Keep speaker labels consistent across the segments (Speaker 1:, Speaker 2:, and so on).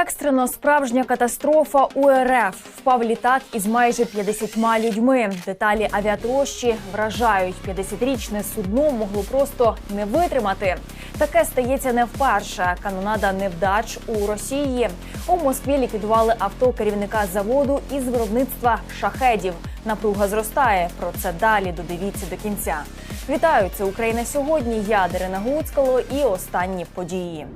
Speaker 1: Екстрено справжня катастрофа у РФ. Впав літак із майже 50 людьми. Деталі авіатрощі вражають. 50-річне судно могло просто не витримати. Таке стається не вперше. Канонада невдач у Росії. У Москві ліквідували авто керівника заводу із виробництва шахедів. Напруга зростає. Про це далі додивіться до кінця. Вітаю, це Україна сьогодні. Я Дарина Гуцкало і останні події.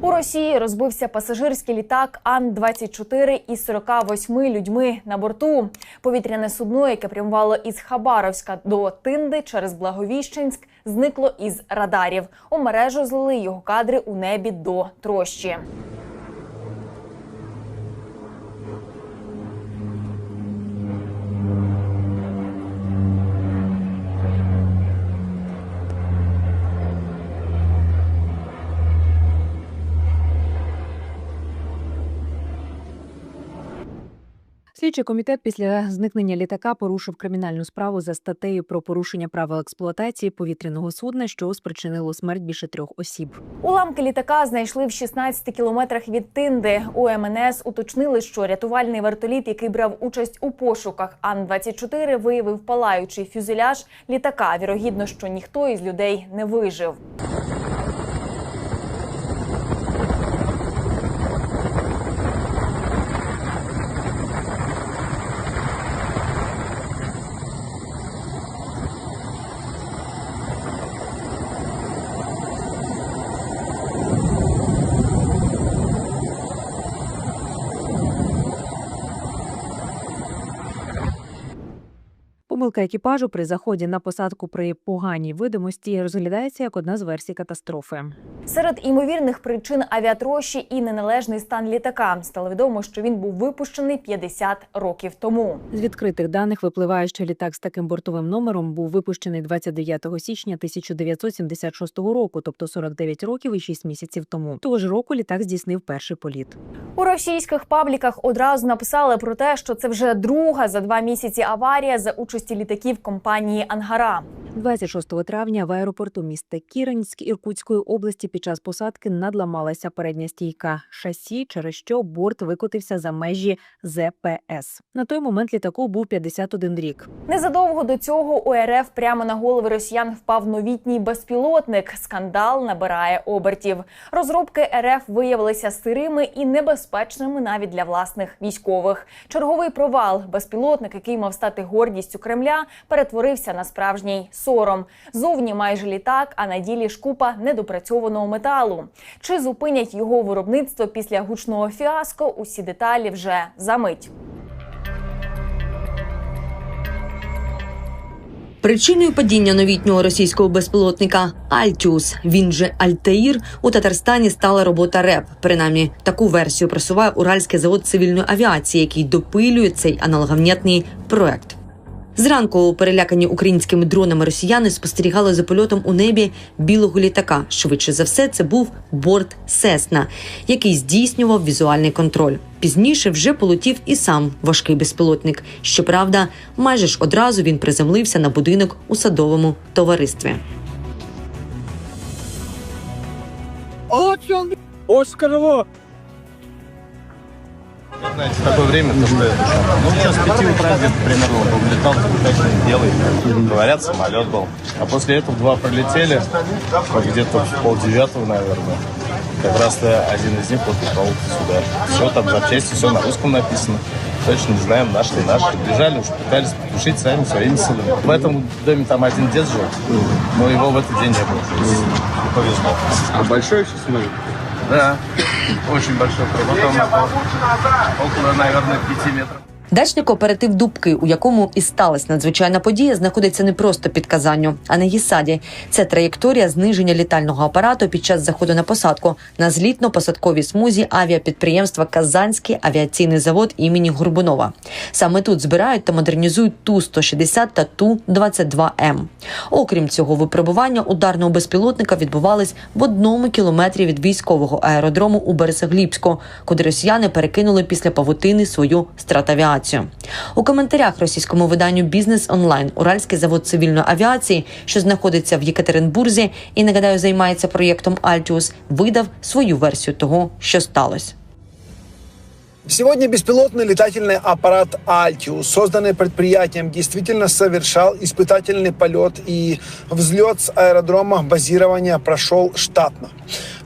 Speaker 1: У Росії розбився пасажирський літак Ан-24 із 48 людьми на борту. Повітряне судно, яке прямувало із Хабаровська до Тинди через Благовіщенськ, зникло із радарів. У мережу злили його кадри у небі до трощі.
Speaker 2: Слідчий комітет після зникнення літака порушив кримінальну справу за статтею про порушення правил експлуатації повітряного судна, що спричинило смерть більше трьох осіб.
Speaker 1: Уламки літака знайшли в 16 кілометрах від Тинди. У МНС уточнили, що рятувальний вертоліт, який брав участь у пошуках Ан-24, виявив палаючий фюзеляж літака. Вірогідно, що ніхто із людей не вижив.
Speaker 2: Помилка екіпажу при заході на посадку при поганій видимості розглядається як одна з версій катастрофи.
Speaker 1: Серед імовірних причин авіатрощі і неналежний стан літака стало відомо, що він був випущений 50 років тому.
Speaker 2: З відкритих даних випливає, що літак з таким бортовим номером був випущений 29 січня 1976 року, тобто 49 років і 6 місяців тому. Того ж року літак здійснив перший політ.
Speaker 1: У російських пабліках одразу написали про те, що це вже друга за два місяці аварія за участі літаків компанії Ангара.
Speaker 2: 26 травня в аеропорту міста Кіренськ Іркутської області під час посадки надламалася передня стійка шасі, через що борт викотився за межі ЗПС. На той момент літаку був 51 рік.
Speaker 1: Незадовго до цього у РФ прямо на голови росіян впав новітній безпілотник. Скандал набирає обертів. Розробки РФ виявилися сирими і небезпечними навіть для власних військових. Черговий провал. Безпілотник, який мав стати гордістю Кремля, перетворився на справжній сором. Зовні майже літак, а на ділі ж купа недопрацьованого металу. Чи зупинять його виробництво після гучного фіаско? Усі деталі вже за мить.
Speaker 3: Причиною падіння новітнього російського безпілотника Альтіус, він же Альтаїр, у Татарстані стала робота РЕП. Принаймні, таку версію просуває Уральський завод цивільної авіації, який допилює цей аналоговнятний проект. Зранку перелякані українськими дронами росіяни спостерігали за польотом у небі білого літака. Швидше за все, це був борт Сесна, який здійснював візуальний контроль. Пізніше вже полетів і сам важкий безпілотник. Щоправда, майже ж одразу він приземлився на будинок у садовому товаристві.
Speaker 4: Он, Оскарово.
Speaker 5: Знаете, такое время, то что это? Ну, сейчас с 5 утра где-то примерно он улетал, такой белый. Говорят, самолет был. А после этого два пролетели, где-то в полдевятого, наверное. Как раз один из них вот упал сюда. Все, там запчасти, все на русском написано. Точно не знаем, наш ли наш. Бежали, уж пытались потушить сами своими силами. В этом доме там один дед жил, но его в этот день не было. Повезло.
Speaker 4: А большой сейчас мы?
Speaker 5: Да, очень большой пробок. Около, наверное, 5 метров.
Speaker 3: Дачний кооператив Дубки, у якому і сталася надзвичайна подія, знаходиться не просто під Казанню, а на Єсаді. Це траєкторія зниження літального апарату під час заходу на посадку на злітно-посадковій смузі авіапідприємства Казанський авіаційний завод імені Горбунова. Саме тут збирають та модернізують ту 160 та ту 22 м Окрім цього, випробування ударного безпілотника відбувались в одному кілометрі від військового аеродрому у Бересагліпську, куди росіяни перекинули після павутини свою стратавіацію ситуацію. У коментарях російському виданню Бізнес онлайн Уральський завод цивільної авіації, що знаходиться в Єкатеринбурзі і нагадаю, займається проєктом Альтіус, видав свою версію того, що сталося.
Speaker 6: Сегодня беспилотный летательный аппарат «Альтиус», созданный предприятием, действительно совершал испытательный полет и взлет с аэродрома базирования прошел штатно.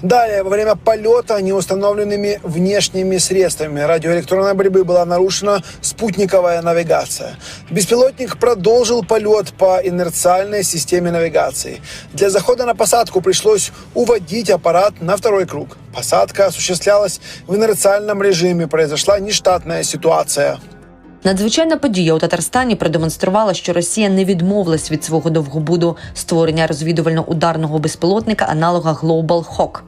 Speaker 6: Далее, во время полета неустановленными внешними средствами радиоэлектронной борьбы была нарушена спутниковая навигация. Беспилотник продолжил полет по инерциальной системе навигации. Для захода на посадку пришлось уводить аппарат на второй круг. Посадка осуществлялась в инерциальном режиме. Произошла нештатная ситуация.
Speaker 3: Надзвичайна подія у Татарстані продемонструвала, що Росія не відмовилась від свого довгобуду створення розвідувально-ударного безпілотника аналога Global Hawk.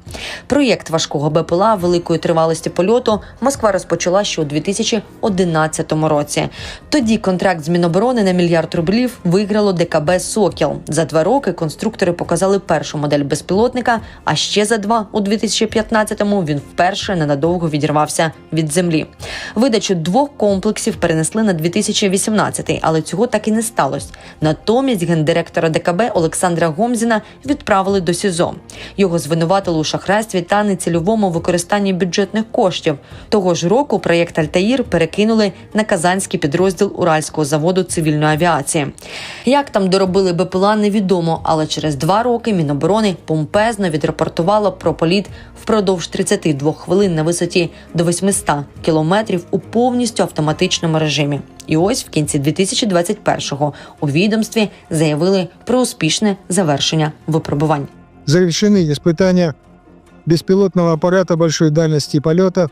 Speaker 3: Проєкт важкого БПЛА великої тривалості польоту Москва розпочала ще у 2011 році. Тоді контракт з Міноборони на мільярд рублів виграло ДКБ Сокіл. За два роки конструктори показали першу модель безпілотника. А ще за два у 2015-му він вперше ненадовго відірвався від землі. Видачу двох комплексів перенесли на 2018, але цього так і не сталося. Натомість гендиректора ДКБ Олександра Гомзіна відправили до СІЗО. Його звинуватили у шахрайстві та нецільовому використанні бюджетних коштів. Того ж року проєкт Альтаїр перекинули на казанський підрозділ Уральського заводу цивільної авіації. Як там доробили БПЛА, невідомо, але через два роки Міноборони помпезно відрапортувало про політ впродовж 32 хвилин на висоті до 800 кілометрів у повністю автоматичному режимі. І ось в кінці 2021-го у відомстві заявили про успішне завершення випробувань.
Speaker 7: завершены испытания беспилотного аппарата большой дальности полета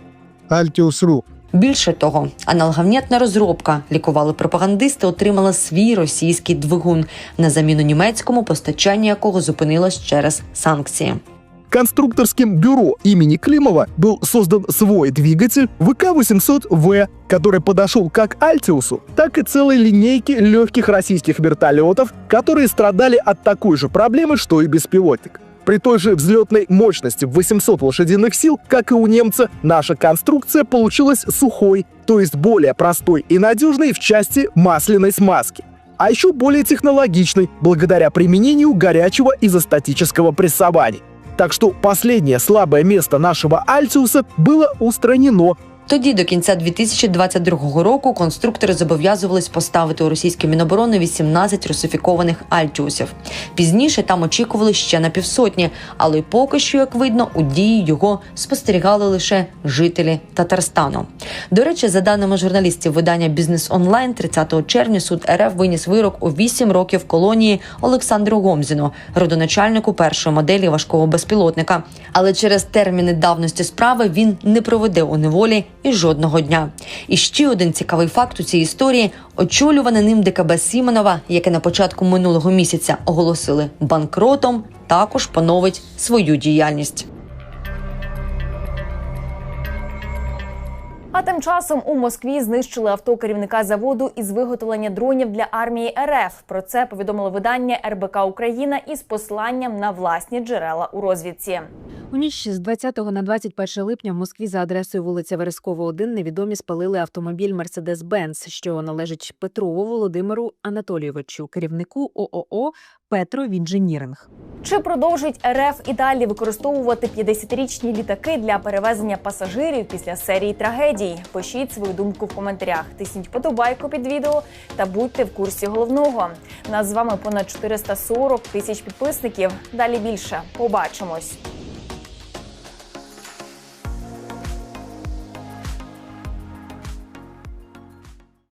Speaker 7: «Альтиус-Ру».
Speaker 3: Більше того, аналогавнітна розробка лікували пропагандисти, отримала свій російський двигун на заміну німецькому, постачання якого зупинилось через санкції.
Speaker 8: Конструкторским бюро имени Климова был создан свой двигатель ВК-800В, который подошел как Альтиусу, так и целой линейке легких российских вертолетов, которые страдали от такой же проблемы, что и беспилотник. При той же взлетной мощности в 800 лошадиных сил, как и у немца, наша конструкция получилась сухой, то есть более простой и надежной в части масляной смазки а еще более технологичной благодаря применению горячего изостатического прессования. Так что последнее слабое место нашего Альциуса было устранено.
Speaker 3: Тоді до кінця 2022 року конструктори зобов'язувались поставити у російське міноборони 18 русифікованих альтіусів. Пізніше там очікували ще на півсотні, але поки що, як видно, у дії його спостерігали лише жителі Татарстану. До речі, за даними журналістів видання Бізнес Онлайн, 30 червня суд РФ виніс вирок у 8 років колонії Олександру Гомзіну, родоначальнику першої моделі важкого безпілотника. Але через терміни давності справи він не проведе у неволі і жодного дня. І ще один цікавий факт у цій історії: очолюване ним ДКБ Сімонова, яке на початку минулого місяця оголосили банкротом, також поновить свою діяльність.
Speaker 1: А тим часом у Москві знищили авто керівника заводу із виготовлення дронів для армії РФ. Про це повідомило видання РБК Україна із посиланням на власні джерела у розвідці.
Speaker 2: У ніч з 20 на 21 липня в Москві за адресою вулиця Верескова, 1 невідомі спалили автомобіль Mercedes-Benz, що належить Петрову Володимиру Анатолійовичу, керівнику ООО Петро Інженіринг.
Speaker 1: Чи продовжить РФ і далі використовувати 50-річні літаки для перевезення пасажирів після серії трагедій? Пишіть свою думку в коментарях. Тисніть подобайку під відео та будьте в курсі головного. Нас з вами понад 440 тисяч підписників. Далі більше. Побачимось.